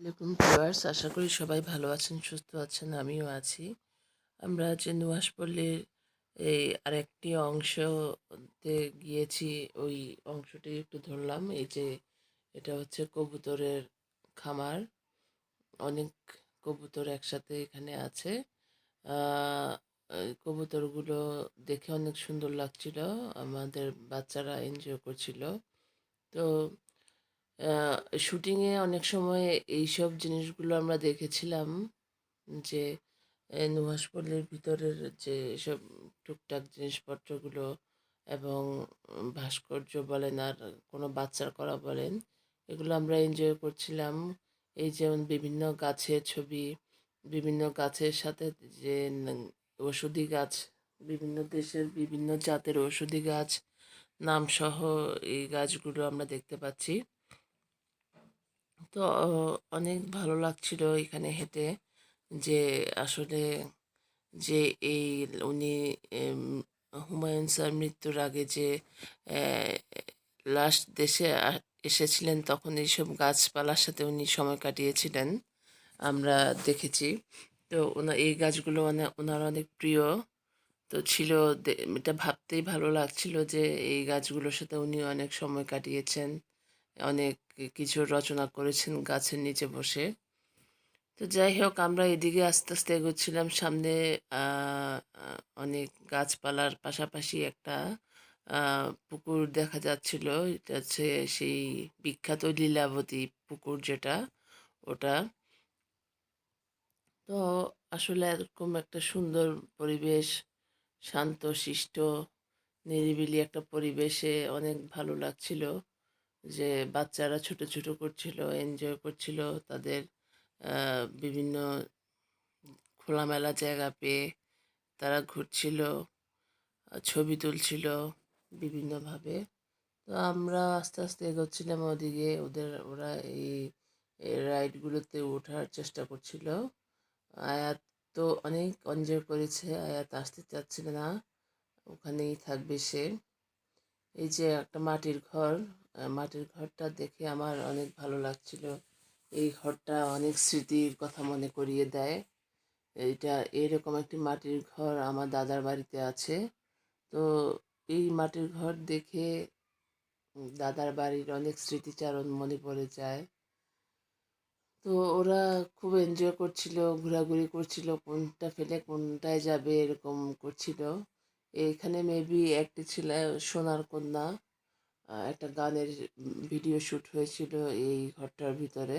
Welcome viewers, আশা করি সবাই ভালো আছেন, সুস্থ আছেন, আমিও আছি। আমরা যে নুয়াশপল্লীর এই আরেকটি অংশতে গিয়েছি, ওই অংশটি একটু ধরলাম, এই যে এটা হচ্ছে কবুতরের খামার। অনেক কবুতর একসাথে এখানে আছে। কবুতরগুলো দেখে অনেক সুন্দর লাগছিল, আমাদের বাচ্চারা এনজয় করছিল। তো শুটিংয়ে অনেক সময় এইসব জিনিসগুলো আমরা দেখেছিলাম যে এ, নুহাশপল্লীর ভিতরের যে সব টুকটাক জিনিসপত্রগুলো এবং ভাস্কর্য বলেন আর কোনো বাচ্চার করা বলেন এগুলো আমরা এনজয় করছিলাম। এই যেমন বিভিন্ন গাছের ছবি বিভিন্ন গাছের সাথে যে ওষুধি গাছ বিভিন্ন দেশের বিভিন্ন জাতের ওষুধি গাছ নামসহ এই গাছগুলো আমরা দেখতে পাচ্ছি। তো অনেক ভালো লাগছিল এখানে হেঁটে যে আসলে যে এই উনি হুমায়ুন স্যার মৃত্যুর আগে যে লাস্ট দেশে এসেছিলেন তখন এইসব গাছপালার সাথে উনি সময় কাটিয়েছিলেন, আমরা দেখেছি। তো ওনা, এই গাছগুলো মানে ওনার অনেক প্রিয়। তো ছিল এটা ভাবতেই ভালো লাগছিল যে এই গাছগুলোর সাথে উনি অনেক সময় কাটিয়েছেন। অনেক কিছু রচনা করেছেন গাছের নিচে বসে। তো যাই হোক, আমরা এদিকে আস্তে আস্তে এগোচ্ছিলাম। সামনে অনেক গাছপালার পাশাপাশি একটা পুকুর দেখা যাচ্ছিল। এটা হচ্ছে সেই বিখ্যাত লীলাবতী পুকুর যেটা, ওটা। তো আসলে এরকম একটা সুন্দর পরিবেশ, শান্ত, শিষ্ট, নিরিবিলি একটা পরিবেশে অনেক ভালো লাগছিল। যে বাচ্চারা ছোট ছোট করছিল এনজয় করছিল, তাদের বিভিন্ন খোলামেলা জায়গা পেয়ে তারা ঘুরছিল ছবি তুলছিল বিভিন্নভাবে। তো আমরা আস্তে আস্তে এগোচ্ছিলাম ওদিকে, ওদের, ওরা এই রাইডগুলোতে ওঠার চেষ্টা করছিল। আয়াত তো অনেক এনজয় করেছে, আয়াত আসতে চাচ্ছিল না, ওখানেই থাকবে সে। এই যে একটা মাটির ঘর মাটির ঘরটা দেখে আমার অনেক ভালো লাগছিল। এই ঘরটা অনেক স্মৃতির কথা মনে করিয়ে দেয়। এটা এরকম একটি মাটির ঘর আমার দাদার বাড়িতে আছে। তো এই মাটির ঘর দেখে দাদার বাড়ির অনেক স্মৃতিচারণ মনে পড়ে যায়। তো ওরা খুব এনজয় করছিল, ঘোরাঘুরি করছিল, কোনটা ফেলে কোনটায় যাবে এরকম করছিল। এখানে মেবি একটি ছিল সোনার কন্যা। একটা গানের ভিডিও শ্যুট হয়েছিল এই ঘরটার ভিতরে।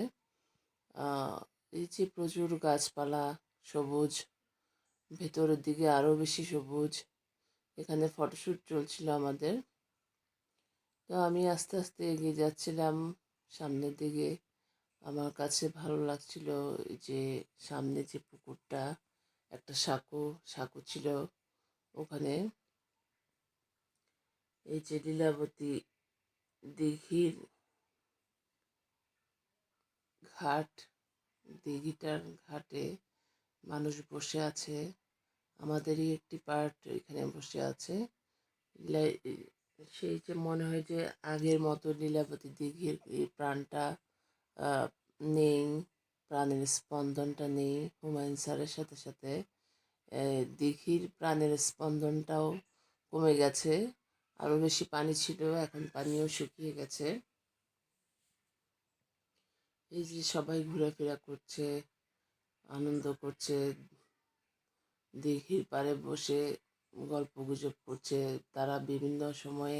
এই যে প্রচুর গাছপালা সবুজ, ভেতরের দিকে আরও বেশি সবুজ। এখানে ফটোশ্যুট চলছিল আমাদের। তো আমি আস্তে আস্তে এগিয়ে যাচ্ছিলাম সামনের দিকে। আমার কাছে ভালো লাগছিল যে সামনে যে পুকুরটা, একটা সাঁকো সাঁকো ছিল ওখানে। এই যে লীলাবতী দিঘির ঘাট, দিঘিটার ঘাটে মানুষ বসে আছে। আমাদেরই একটি পার্ট এখানে বসে আছে। সেই যে মনে হয় যে আগের মতো লীলাবতী দিঘির প্রাণটা নেই, প্রাণের স্পন্দনটা নেই। হুমায়ুন স্যারের সাথে সাথে দিঘির প্রাণের স্পন্দনটাও কমে গেছে। আরও বেশি পানি ছিল, এখন পানিও শুকিয়ে গেছে। এই যে সবাই ঘোরাফেরা করছে, আনন্দ করছে, দিঘির পাড়ে বসে গল্প গুজব করছে, তারা বিভিন্ন সময়ে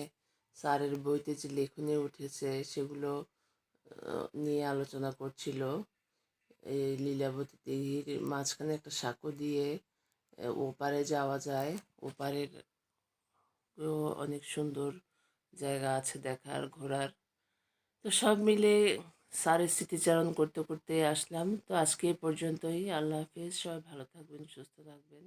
স্যারের বইতে যে লেখনী উঠেছে সেগুলো নিয়ে আলোচনা করছিল। এই লীলাবতী দিঘির মাঝখানে একটা সাঁকো দিয়ে ওপারে যাওয়া যায়, ওপারের অনেক সুন্দর জায়গা আছে দেখার, ঘোরার। তো সব মিলে স্যারের স্মৃতিচারণ করতে করতে আসলাম। তো আজকে পর্যন্তই। আল্লাহ হাফিজ। সবাই ভালো থাকবেন, সুস্থ থাকবেন।